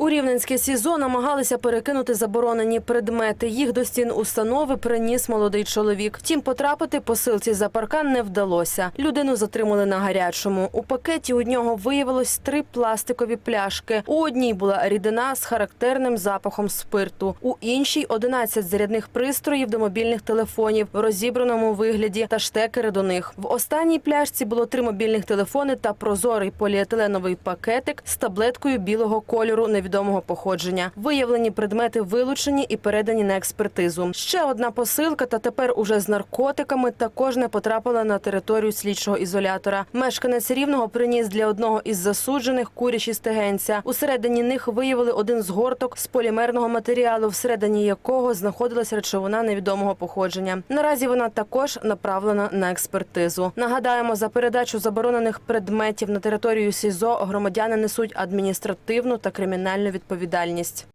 У Рівненське СІЗО намагалися перекинути заборонені предмети. Їх до стін установи приніс молодий чоловік. Втім, потрапити посилці за паркан не вдалося. Людину затримали на гарячому. У пакеті у нього виявилось три пластикові пляшки. У одній була рідина з характерним запахом спирту, у іншій 11 зарядних пристроїв до мобільних телефонів в розібраному вигляді та штекери до них. В останній пляшці було три мобільних телефони та прозорий поліетиленовий пакетик з таблеткою білого кольору невідомого походження. Виявлені предмети вилучені і передані на експертизу. Ще одна посилка, та тепер уже з наркотиками, також не потрапила на територію слідчого ізолятора. Мешканець рівного приніс для одного із засуджених курячі стегенця. Усередині них виявили один згорток з полімерного матеріалу, всередині якого знаходилась речовина невідомого походження. Наразі вона також направлена на експертизу. Нагадаємо, за передачу заборонених предметів на територію СІЗО громадяни несуть адміністративну та кримінальну відповідальність.